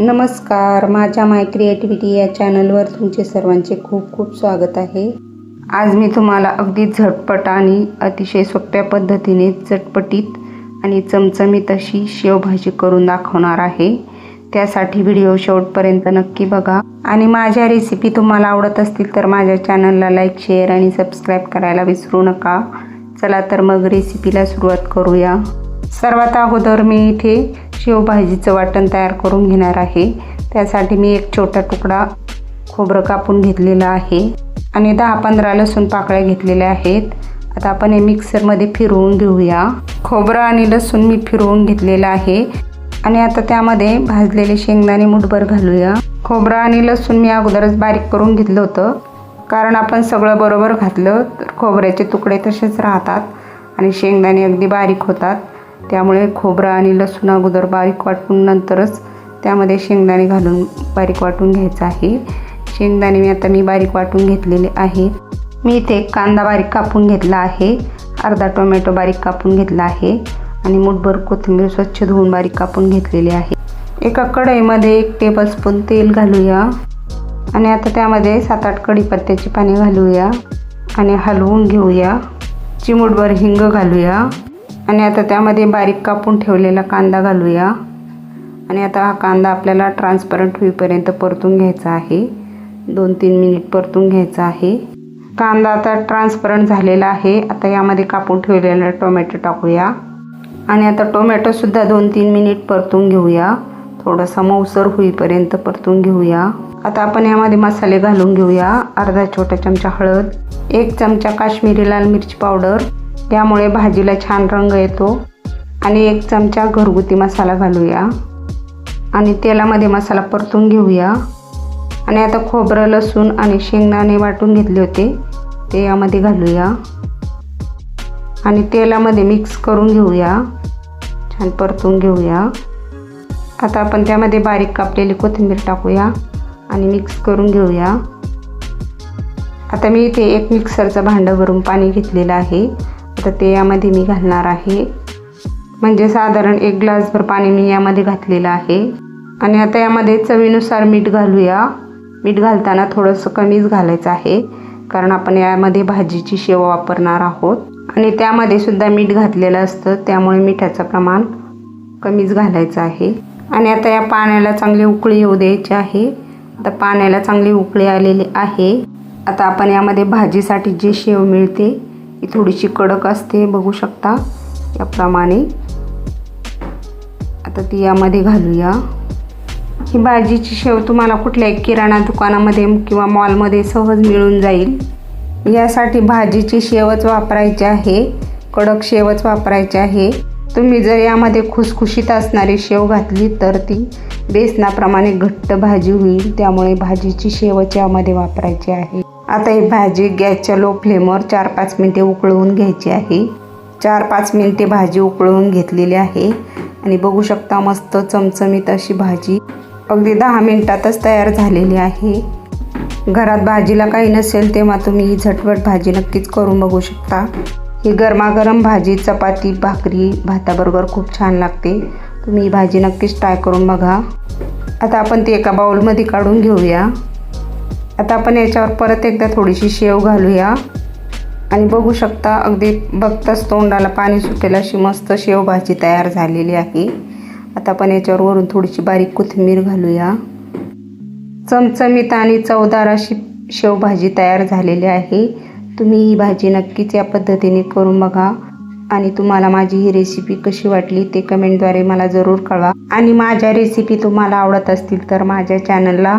नमस्कार माझ्या माय क्रिएटिव्हिटी या चॅनलवर तुमचे सर्वांचे खूप खूप स्वागत आहे. आज मी तुम्हाला अगदी झटपट आणि अतिशय सोप्या पद्धतीने चटपटीत आणि चमचमीत अशी शेवभाजी करून दाखवणार आहे. त्यासाठी व्हिडिओ शेवटपर्यंत नक्की बघा. आणि माझ्या रेसिपी तुम्हाला आवडत असतील तर माझ्या चॅनलला लाईक शेअर आणि सबस्क्राईब करायला विसरू नका. चला तर मग रेसिपीला सुरुवात करूया. सर्वात अगोदर मी इथे शेवभाजीचं वाटण तयार करून घेणार आहे. त्यासाठी मी एक छोटा तुकडा खोबरं कापून घेतलेलं आहे. आणि दहा पंधरा लसूण पाकळ्या घेतलेल्या आहेत. आता आपण हे मिक्सरमध्ये फिरवून घेऊया. खोबरं आणि लसूण मी फिरवून घेतलेलं आहे. आणि आता त्यामध्ये भाजलेले शेंगदाणे मुठभर घालूया. खोबरं आणि लसूण मी अगोदरच बारीक करून घेतलं होतं. कारण आपण सगळं बरोबर घातलं तर खोबऱ्याचे तुकडे तसेच राहतात आणि शेंगदाणे अगदी बारीक होतात. त्यामुळे खोबरा आणि लसूण अगोदर बारीक वाटून नंतरच त्यामध्ये शेंगदाणे घालून बारीक वाटून घ्यायचं आहे. शेंगदाणे मी आता मी बारीक वाटून घेतलेले आहे. मी इथे कांदा बारीक कापून घेतला आहे. अर्धा टोमॅटो बारीक कापून घेतला आहे. आणि मुठभर कोथिंबीर स्वच्छ धुवून बारीक कापून घेतलेली आहे. एका कढईमध्ये एक टेबलस्पून तेल घालूया. आणि आता त्यामध्ये सात आठ कढीपत्त्याची पाने घालूया. आणि हलवून घेऊया. चिमूटभर हिंग घालूया. आणि आता त्यामध्ये बारीक कापून ठेवलेला कांदा घालूया. आणि आता हा कांदा आपल्याला ट्रान्सपरंट होईपर्यंत परतून घ्यायचा आहे. दोन तीन मिनिट परतून घ्यायचा आहे. कांदा आता ट्रान्सपरंट झालेला आहे. आता यामध्ये कापून ठेवलेला टोमॅटो टाकूया. आणि आता टोमॅटोसुद्धा दोन तीन मिनिट परतून घेऊया. थोडासा मऊसर होईपर्यंत परतून घेऊया. आता आपण यामध्ये मसाले घालून घेऊया. अर्धा छोटा चमचा हळद एक चमचा काश्मीरी लाल मिरची पावडर यामुळे भाजीला छान रंग येतो. आणि एक चमचा घरगुती मसाला घालूया. आणि तेलामध्ये मसाला परतून घेऊया. आणि आता खोबरं लसूण आणि शेंगदाणे वाटून घेतले होते ते यामध्ये घालूया. आणि तेलामध्ये मिक्स करून घेऊया. छान परतून घेऊया. आता आपण त्यामध्ये बारीक कापलेली कोथिंबीर टाकूया आणि मिक्स करून घेऊया. आता मी इथे एक मिक्सरचं भांडं भरून पाणी घेतलेलं आहे. तर ते यामध्ये मी घालणार आहे. म्हणजे साधारण एक ग्लासभर पाणी मी यामध्ये घातलेलं आहे. आणि आता यामध्ये चवीनुसार मीठ घालूया. मीठ घालताना थोडंसं कमीच घालायचं आहे. कारण आपण यामध्ये भाजीची शेव वापरणार आहोत. आणि त्यामध्ये सुद्धा मीठ घातलेलं असतं. त्यामुळे मिठाचं प्रमाण कमीच घालायचं आहे. आणि आता या पाण्याला चांगली उकळी येऊ द्यायची आहे. आता पाण्याला चांगली उकळी आलेली आहे. आता आपण यामध्ये भाजीसाठी जे शेव मिळते ही थोडीशी कडक असते बघू शकता. याप्रमाणे. आता ती यामध्ये घालूया. ही भाजीची शेव तुम्हाला कुठल्याही किराणा दुकानामध्ये किंवा मॉलमध्ये सहज मिळून जाईल. यासाठी भाजीची शेवच वापरायची आहे. कडक शेवच वापरायची आहे. तुम्ही जर यामध्ये खुसखुशीत असणारी शेव घातली तर ती बेसनाप्रमाणे घट्ट भाजी होईल. त्यामुळे भाजीची शेवच यामध्ये वापरायची आहे. आता ही भाजी गॅसच्या लो फ्लेमवर चार पाच मिनटे उकळवून घ्यायची आहे. चार पाच मिनटे भाजी उकळवून घेतलेली आहे. आणि बघू शकता मस्त चमचमीत अशी भाजी अगदी दहा मिनटातच तयार झालेली आहे. घरात भाजीला काही नसेल तेव्हा तुम्ही ही झटपट भाजी नक्कीच करून बघू शकता. ही गरमागरम भाजी चपाती भाकरी भाताबरोबर खूप छान लागते. तुम्ही ही भाजी नक्कीच ट्राय करून बघा. आता आपण ती एका बाउलमध्ये काढून घेऊया. आता आपण याच्यावर परत एकदा थोडीशी शेव घालूया. आणि बघू शकता अगदी बघताच तोंडाला पाणी सुटेल अशी मस्त शेव भाजी तयार झालेली आहे. आता आपण याच्यावर वरून थोडीशी बारीक कोथिंबीर घालूया. चमचमीत आणि चवदार अशी शेवभाजी तयार झालेली आहे. तुम्ही ही भाजी नक्कीच या पद्धतीने करून बघा. आणि तुम्हाला माझी ही रेसिपी कशी वाटली ते कमेंटद्वारे मला जरूर कळवा. आणि माझ्या रेसिपी तुम्हाला आवडत असतील तर माझ्या चॅनलला